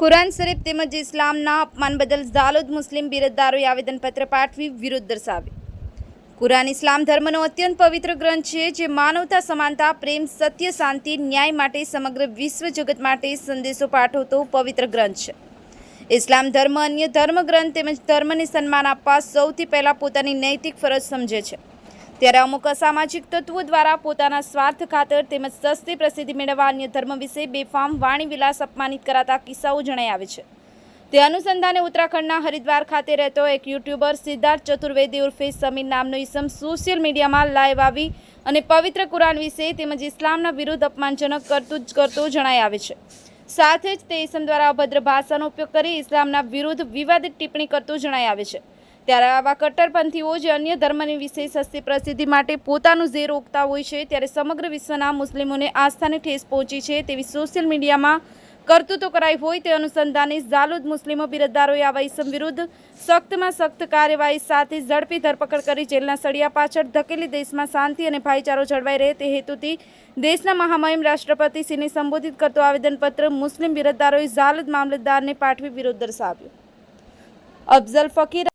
કુરાન શરીફ તેમજ ઇસ્લામના અપમાન બદલ ઝાલોદ મુસ્લિમ બિરદદારોએ આવેદનપત્ર પાઠવી વિરોધ દર્શાવી કુરાન ઇસ્લામ ધર્મનો અત્યંત પવિત્ર ગ્રંથ છે જે માનવતા સમાનતા પ્રેમ સત્ય શાંતિ ન્યાય માટે સમગ્ર વિશ્વ જગત માટે સંદેશો પાઠવતો પવિત્ર ગ્રંથ છે ઇસ્લામ ધર્મ અન્ય ધર્મ ગ્રંથ તેમજ ધર્મને સન્માન આપવા સૌથી પહેલાં પોતાની નૈતિક ફરજ સમજે છે ત્યારે અમુક અસામાજિક તત્વો દ્વારા પોતાના સ્વાર્થ ખાતર તેમજ સસ્તી પ્રસિદ્ધિ મેળવવા અન્ય ધર્મ વિશે બેફામ વાણી વિલાસ અપમાનિત કરાતા કિસ્સાઓ જણાઈ આવે છે. તે અનુસંધાને ઉત્તરાખંડના હરિદ્વાર ખાતે રહેતો એક યુટ્યુબર સિદ્ધાર્થ ચતુર્વેદી ઉર્ફે સમીર નામનો ઈસમ સોશિયલ મીડિયામાં લાઈવ આવી અને પવિત્ર કુરાન વિશે તેમજ ઇસ્લામના વિરુદ્ધ અપમાનજનક કરતું જ કરતો જણાઈ આવે છે. સાથે જ તે ઇસમ દ્વારા અભદ્ર ભાષાનો ઉપયોગ કરી ઇસ્લામના વિરુદ્ધ વિવાદિત ટિપ્પણી કરતું જણાઈ આવે છે. ત્યારે આવા કટ્ટરપંથીઓ જે અન્ય ધર્મની વિશેષ સસ્તી પ્રસિદ્ધિ માટે પોતાનું ઝેર રોકતા હોય છે, ત્યારે સમગ્ર વિશ્વના મુસ્લિમોને આસ્થાને ઠેસ પહોંચી છે. તેવી સોશિયલ મીડિયામાં કરતૂતો કરાઈ હોય તે અનુસંધાને ઝાલુદ મુસ્લિમો બિરદદારોએ આવા ઇસમ વિરુદ્ધ સખ્તમાં સખ્ત કાર્યવાહી સાથે ઝડપી ધરપકડ કરી. જેલના સળિયા પાછળ ધકેલી દેશમાં શાંતિ અને ભાઈચારો જળવાઈ રહે તે હેતુથી દેશના મહામહિમ રાષ્ટ્રપતિ શ્રીને સંબોધિત કરતો આવેદનપત્ર મુસ્લિમ બિરદદારોએ ઝાલુદ મામલતદારને પાઠવી વિરોધ દર્શાવ્યો. અફઝલ ફકીર